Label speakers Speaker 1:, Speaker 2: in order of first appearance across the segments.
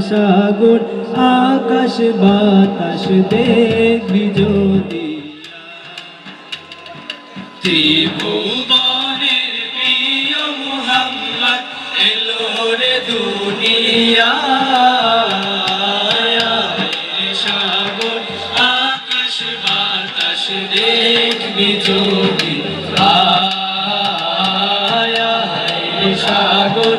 Speaker 1: সাগর আকাশ বাতাস দেখবি যদি। ত্রিভুবনের সাগর আকাশ বাতাস দেখবি যদি। সাগর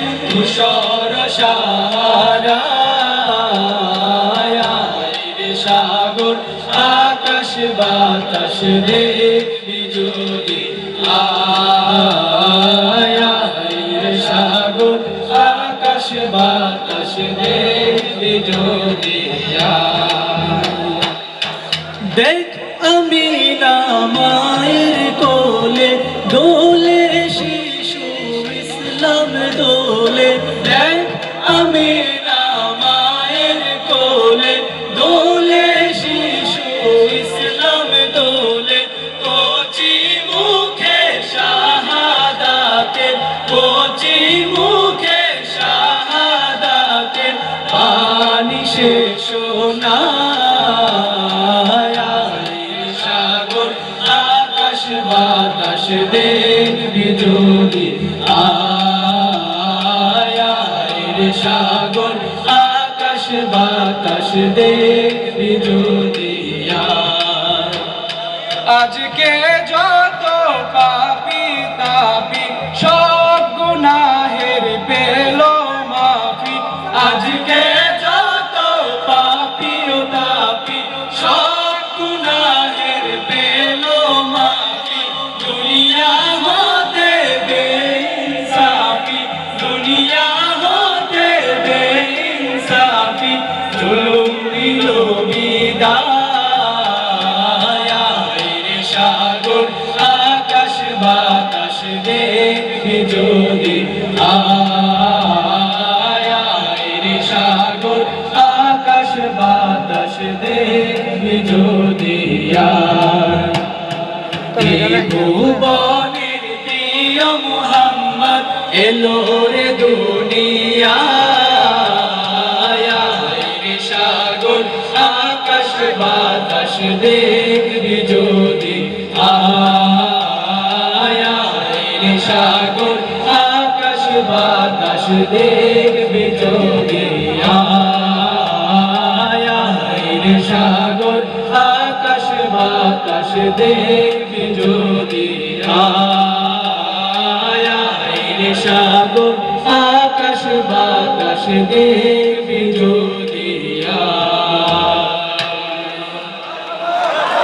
Speaker 1: নেমেছে তুষর সারা সাগর, আকাশ বাতাস দেখবি যদি আয়া সাগর, আকাশ বাতাস দেখবি যদি দেখ আমি না শেষ সাগর, আকাশ বাতাস দেখবি যদি আয়া সাগর, আকাশ বাতাস দেখবি যদি
Speaker 2: আজকে যত পাপি তাপি, সব গুনাহের পেল মাফি।
Speaker 1: আজকে যদি আয়া রে সাগর আকাশ বাতাস দেখবি যদি ভুবনের প্রিয় মুহাম্মদ এলো রে দুনিয়া। সাগর আকাশ বাতাস দেখবি যদি আয়া সাগর। দেখবি যদি আয়া সাগর আকাশ বাতাস দেখবি যদি আয়া সাগর আকাশ বাতাস দেখ